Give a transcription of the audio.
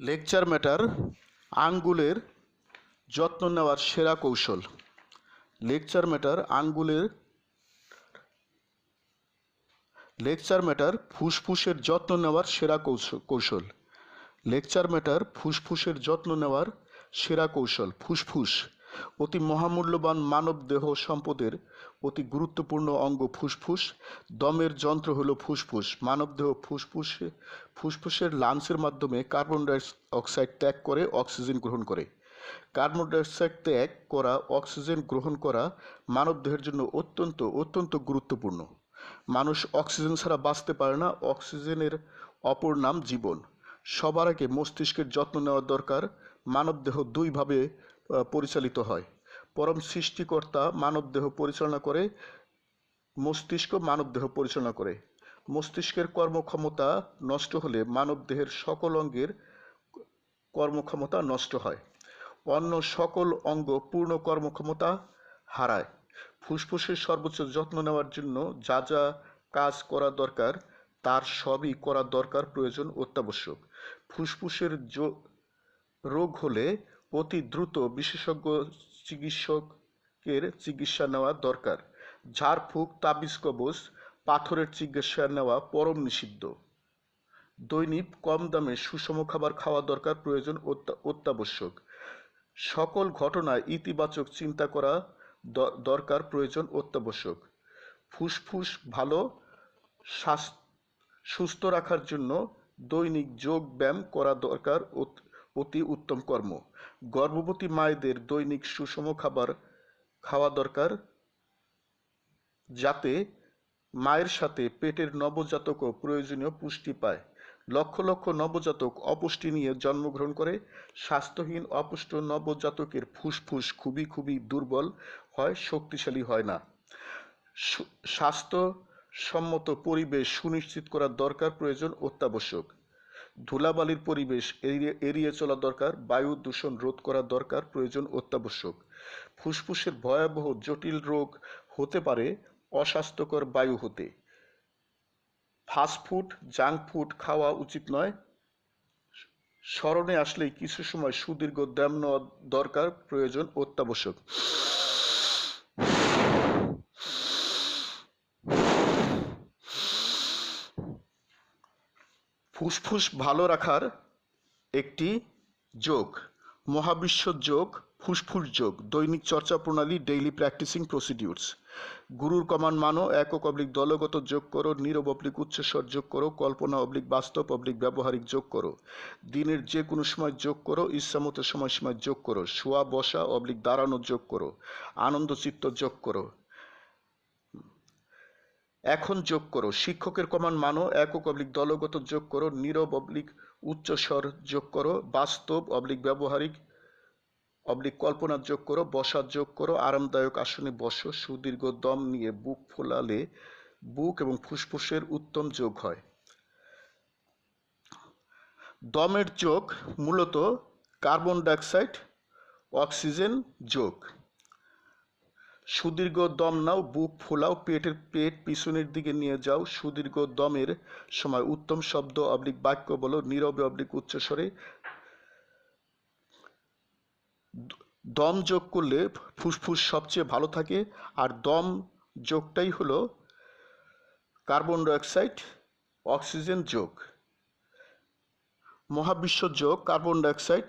Lecture matter আঙ্গুলের যত্ন নেওয়ার সেরা কৌশল। লেকচার ম্যাটার আঙ্গুলের লেকচার ম্যাটার ফুসফুসের যত্ন নেওয়ার সেরা কৌশ- কৌশল। লেকচার ম্যাটার ফুসফুসের যত্ন নেওয়ার সেরা কৌশল। ফুসফুস। অতি মহামূল্যবান মানব দেহ সম্পদের অতি গুরুত্বপূর্ণ অঙ্গ ফুসফুস। দমের যন্ত্র হলো ফুসফুস। মানবদেহ ফুসফুসে, ফুসফুসের লাংসের মাধ্যমে কার্বন ডাই অক্সাইড ত্যাগ করে অক্সিজেন গ্রহণ করে। কার্বন ডাইঅক্সাইড ত্যাগ করা, অক্সিজেন গ্রহণ করা মানবদেহের জন্য অত্যন্ত অত্যন্ত গুরুত্বপূর্ণ। মানুষ অক্সিজেন ছাড়া বাঁচতে পারে না। অক্সিজেনের অপর নাম জীবন। সবার আগে মস্তিষ্কের যত্ন নেওয়া দরকার। মানবদেহ দুইভাবে পরিচালিত হয়। পরম সৃষ্টিকর্তা মানবদেহ পরিচালনা করে, মস্তিষ্ক মানবদেহ পরিচালনা করে। মস্তিষ্কের কর্মক্ষমতা নষ্ট হলে মানবদেহের সকল অঙ্গের কর্মক্ষমতা নষ্ট হয়। অন্য সকল অঙ্গ পূর্ণ কর্মক্ষমতা হারায়। ফুসফুসের সর্বোচ্চ যত্ন নেওয়ার জন্য যা যা কাজ করা দরকার, তার সবই করা দরকার প্রয়োজন অত্যাবশ্যক। ফুসফুসের রোগ হলে অতি দ্রুত বিশেষজ্ঞ চিকিৎসকের চিকিৎসা নেওয়া দরকার। ঝাড়ফুঁক, তাবিজ কবজ, পাথরের চিকিৎসা নেওয়া পরম নিষিদ্ধ। দৈনিক কম দামে সুষম খাবার খাওয়া দরকার প্রয়োজন অত্যা- অত্যাবশ্যক। সকল ঘটনায় ইতিবাচক চিন্তা করা দরকার প্রয়োজন অত্যাবশ্যক। ফুসফুস ভালো সুস্থ রাখার জন্য দৈনিক যোগ ব্যায়াম করা দরকার অত- উত্তম কর্ম। গর্ভবতী মায়েদের দৈনিক সুষম খাবার খাওয়া দরকার যাতে মায়ের সাথে পেটের নবজাতকও প্রয়োজনীয় পুষ্টি পায়। লক্ষ লক্ষ নবজাতক অপুষ্টি নিয়ে জন্মগ্রহণ করে। স্বাস্থ্যহীন, অপুষ্ট নবজাতকের ফুসফুস খুবই খুবই দুর্বল হয়, শক্তিশালী হয় না। স্বাস্থ্যসম্মত পরিবেশ সুনিশ্চিত করা দরকার প্রয়োজন অত্যাবশ্যক। ধুলাবালির পরিবেশ এড়িয়ে চলা দরকার, বায়ু দূষণ রোধ করা দরকার, প্রয়োজন অত্যাবশ্যক। ফুসফুসের ভয়াবহ জটিল রোগ হতে পারে, অস্বাস্থ্যকর বায়ু হতে। ফাস্টফুড জাঙ্ক ফুড খাওয়া উচিত নয়। স্মরণে আসলেই কিছু সময় সুদীর্ঘ দ্যাম নেওয়া দরকার, প্রয়োজন অত্যাবশ্যক। ফুসফুস ভালো রাখার একটি যোগ, মহাবিশ্ব যোগ, ফুসফুস যোগ, দৈনিক চর্চা প্রণালী ডেইলি প্র্যাকটিসিং প্রসিডিউরস গুরুর কমান মানো, একক অবলিক দলগত যোগ করো, নীরব অবলিক উচ্চস্বর যোগ করো, কল্পনা অবলিক বাস্তব অবলিক ব্যবহারিক যোগ করো। দিনের যে কোনো সময় যোগ করো, ইচ্ছামতো সময়সীমায় যোগ করো। শোয়া, বসা, অবলিক দাঁড়ানো যোগ করো। আনন্দ চিত্ত যোগ করো। এখন যোগ করো। শিক্ষকের কমান মানো, একক অবলিক দলগত যোগ করো, নীরব অবলিক উচ্চস্বর যোগ করো, বাস্তব অবলিক ব্যবহারিক অবলিক কল্পনা যোগ করো, বসার যোগ করো, আরামদায়ক আসনে বসো, সুদীর্ঘ দম নিয়ে বুক ফোলালে বুক এবং ফুসফুসের উত্তম যোগ হয়। দমের যোগ মূলত কার্বন ডাইঅক্সাইড, অক্সিজেন যোগ। সুদীর্ঘ দম নাও, বুক ফোলাও, পেটের পেট পিছনের দিকে নিয়ে যাও। সুদীর্ঘ দমের সময় উত্তম শব্দ অবলিক বাক্য বলো, নীরবে অবলিক উচ্চস্বরে দম যোগ করলে ফুসফুস সবচেয়ে ভালো থাকে। আর দম যোগটাই হলো কার্বন ডাইঅক্সাইড, অক্সিজেন যোগ। মহাবিশ্ব যোগ, carbon dioxide.